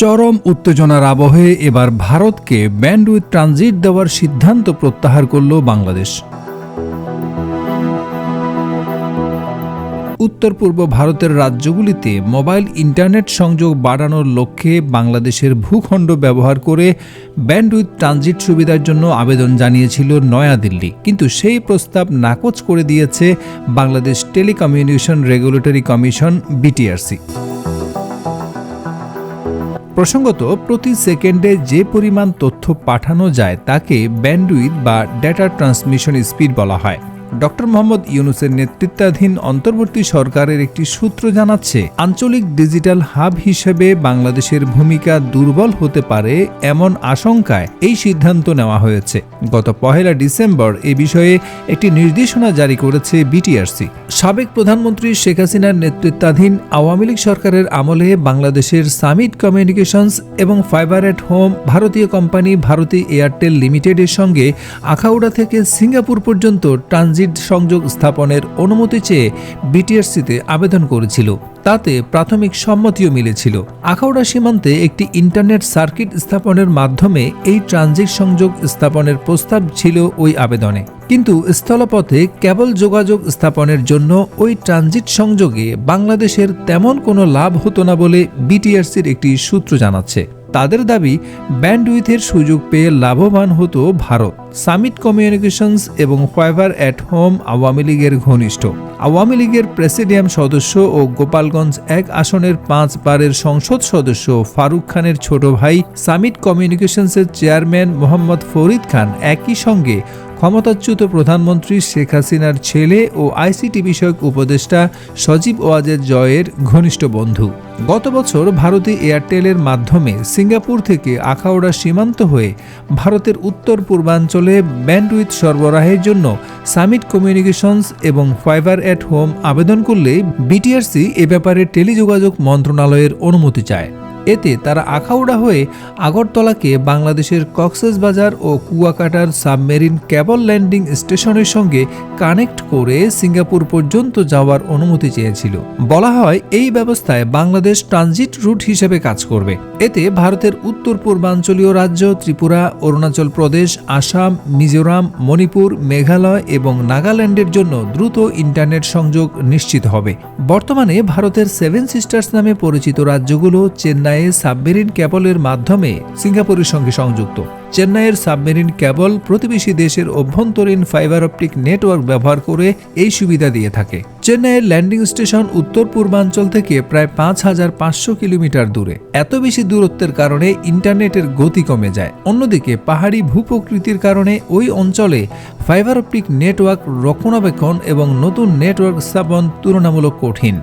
চরম উত্তেজনার আবহে এবার ভারতকে ব্যান্ড উইথ ট্রানজিট দেওয়ার সিদ্ধান্ত প্রত্যাহার করল বাংলাদেশ। উত্তর পূর্ব ভারতের রাজ্যগুলিতে মোবাইল ইন্টারনেট সংযোগ বাড়ানোর লক্ষ্যে বাংলাদেশের ভূখণ্ড ব্যবহার করে ব্যান্ডউইথ ট্রানজিট সুবিধার জন্য আবেদন জানিয়েছিল নয়াদিল্লি। কিন্তু সেই প্রস্তাব নাকচ করে দিয়েছে Bangladesh telecommunication regulatory commission BTRC প্রসঙ্গত, প্রতি সেকেন্ডে যে পরিমাণ তথ্য পাঠানো যায় তাকে ব্যান্ডউইথ বা ডেটা ট্রান্সমিশন স্পিড বলা হয়। ডক্টর মোহাম্মদ ইউনুসের নেতৃত্বাধীন অন্তর্বর্তী সরকারের একটি সূত্র জানাচ্ছে, আঞ্চলিক ডিজিটাল হাব হিসেবে বাংলাদেশের ভূমিকা দুর্বল হতে পারে এমন আশঙ্কায় এই সিদ্ধান্ত নেওয়া হয়েছে। গত পহেলা ডিসেম্বর এ বিষয়ে একটি নির্দেশনা জারি করেছে বিটিআরসি। সাবেক প্রধানমন্ত্রী শেখ হাসিনার নেতৃত্বাধীন আওয়ামী লীগ সরকারের আমলে বাংলাদেশের সামিট কমিউনিকেশনস এবং ফাইবার এট হোম ভারতীয় কোম্পানি ভারতী এয়ারটেল লিমিটেডের সঙ্গে আখাউড়া থেকে সিঙ্গাপুর পর্যন্ত ট্রানজিট সংযোগ স্থাপনের অনুমতি চেয়ে বিটিআরসিতে আবেদন করেছিল। তাতে প্রাথমিক সম্মতিও মিলেছিল। আখাউড়া সীমান্তে একটি ইন্টারনেট সার্কিট স্থাপনের মাধ্যমে এই ট্রানজিট সংযোগ স্থাপনের প্রস্তাব ছিল ওই আবেদনে। কিন্তু স্থলপথে কেবল যোগাযোগ স্থাপনের জন্য ওই ট্রানজিট সংযোগে বাংলাদেশের তেমন কোনো লাভ হতো না বলে বিটিআরসির একটি সূত্র জানাচ্ছে। তাদের দাবি ব্যান্ডউইথের সুযোগ পেয়ে লাভবান হতো ভারত। সামিট কমিউনিকেশনস এবং ফাইবার অ্যাট হোম আওয়ামী লীগের ঘনিষ্ঠ। আওয়ামী লীগের প্রেসিডিয়াম সদস্য ও গোপালগঞ্জ এক আসনের পাঁচ বারের সংসদ সদস্য ফারুক খানের ছোট ভাই সামিট কমিউনিকেশনসের চেয়ারম্যান মোহাম্মদ ফরিদ খান একই সঙ্গে ক্ষমতাচ্যুত প্রধানমন্ত্রী শেখ হাসিনার ছেলে ও আইসিটি বিষয়ক উপদেষ্টা সজীব ওয়াজেদ জয়ের ঘনিষ্ঠ বন্ধু। গত বছর ভারতী এয়ারটেলের মাধ্যমে সিঙ্গাপুর থেকে আখাউড়া সীমান্ত হয়ে ভারতের উত্তর পূর্বাঞ্চলে ব্যান্ডউইথ সরবরাহের জন্য সামিট কমিউনিকেশনস এবং ফাইবার অ্যাট হোম আবেদন করলে বিটিআরসি এ ব্যাপারে টেলিযোগাযোগ মন্ত্রণালয়ের অনুমতি চায়। এতে তারা আখাউড়া হয়ে আগরতলাকে বাংলাদেশের কক্সেসবাজার ও কুয়াকাটার সাবমেরিন ক্যাবল ল্যান্ডিং স্টেশনের সঙ্গে কানেক্ট করে সিঙ্গাপুর পর্যন্ত যাওয়ার অনুমতি চেয়েছিল। বলা হয়, এই ব্যবস্থায় বাংলাদেশ ট্রানজিট রুট হিসেবে কাজ করবে। এতে ভারতের উত্তর পূর্বাঞ্চলীয় রাজ্য ত্রিপুরা, অরুণাচল প্রদেশ, আসাম, মিজোরাম, মণিপুর, মেঘালয় এবং নাগাল্যান্ডের জন্য দ্রুত ইন্টারনেট সংযোগ নিশ্চিত হবে। বর্তমানে ভারতের সেভেন সিস্টার্স নামে পরিচিত রাজ্যগুলো চেন্নাইয়ে সাবমেরিন ক্যাবলের মাধ্যমে সিঙ্গাপুরের সঙ্গে সংযুক্ত। চেন্নাইয়ের সাবমেরিন ক্যাবল প্রতিবেশী দেশের অভ্যন্তরীণ ফাইবার অপটিক নেটওয়ার্ক ব্যবহার করে এই সুবিধা দিয়ে থাকে। চেন্নাইয়ের ল্যান্ডিং স্টেশন উত্তর পূর্বাঞ্চল থেকে প্রায় পাঁচ হাজার পাঁচশো কিলোমিটার দূরে। এত বেশি দূরত্বের কারণে ইন্টারনেটের গতি কমে যায়। অন্যদিকে পাহাড়ি ভূপ্রকৃতির কারণে ওই অঞ্চলে ফাইবার অপটিক নেটওয়ার্ক রক্ষণাবেক্ষণ এবং নতুন নেটওয়ার্ক স্থাপন তুলনামূলক কঠিন।